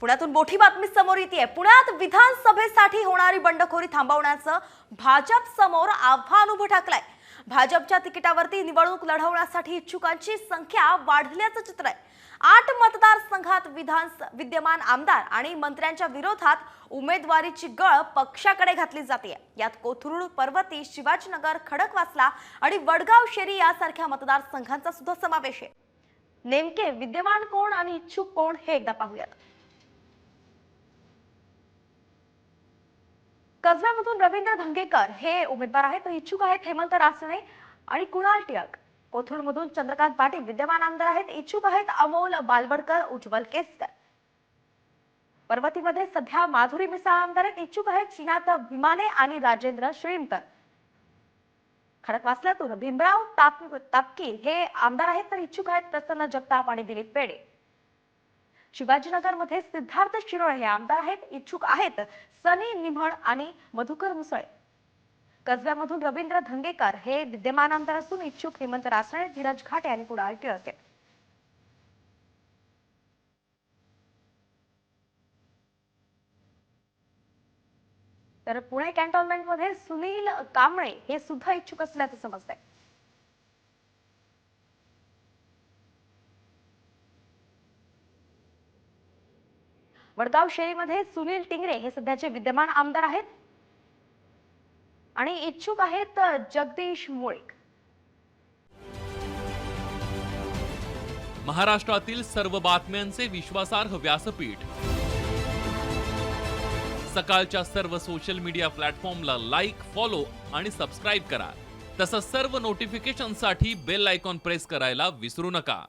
पुण्यातून मोठी बातमी समोर येते पुण्यात विधानसभेसाठी होणारी बंडखोरी थांबवण्याचं भाजप समोर आव्हान उभं ठाकलंय. भाजपच्या तिकिटावरती निवडणूक लढवण्यासाठी इच्छुकांची संख्या वाढल्याचं चित्र आहे. आठ मतदारसंघात विधान विद्यमान आमदार आणि मंत्र्यांच्या विरोधात उमेदवारीची गळ पक्षाकडे घातली जाते यात कोथरूड पर्वती शिवाजीनगर खडकवासला आणि वडगाव शेरी यासारख्या मतदारसंघांचा सुद्धा समावेश आहे. नेमके विद्यमान कोण आणि इच्छुक कोण हे एकदा पाहूयात. कसब्यामधून रवींद्र धंगेकर हे उमेदवार आहेत. इच्छुक आहेत हेमंत रासने आणि कुणाल टिळक. कोथरूडमधून चंद्रकांत पाटील विद्यमान आमदार आहेत. इच्छुक आहेत अमोल बालवडकर उज्ज्वल केसकर. पर्वतीमध्ये सध्या माधुरी मिसाळ आमदार आहेत. इच्छुक आहेत श्रीनाथ भीमाने आणि राजेंद्र श्रीमकर. खडकवासल्यातून भीमराव ताप तापकी हे आमदार आहेत. तर इच्छुक आहेत प्रसन्न जगताप आणि दिलीप पेडे. शिवाजीनगरमध्ये सिद्धार्थ शिरोळे हे आमदार आहेत इच्छुक आहेत सनी निमण आणि मधुकर मुसळे. कसब्यामधून रवींद्र धंगेकर हे विद्यमान आमदार असून इच्छुक हेमंत रासने धीरज घाटे यांनी कुडाळ टिळक तर पुणे कॅन्टोन्मेंटमध्ये सुनील कांबळे हे सुद्धा इच्छुक असल्याचं समजतंय. वडगाव शेरीमध्ये सुनील टिंगरे हे सध्याचे विद्यमान आमदार आहेत. आणि इच्छुक आहेत जगदीश मुळीक. महाराष्ट्रातील सर्व बातम्यांचे विश्वासार्ह व्यासपीठ. सकाळच्या सर्व सोशल मीडिया प्लॅटफॉर्मला लाईक फॉलो आणि सबस्क्राईब करा. तसंच सर्व नोटिफिकेशनसाठी बेल आयकॉन प्रेस करायला विसरू नका.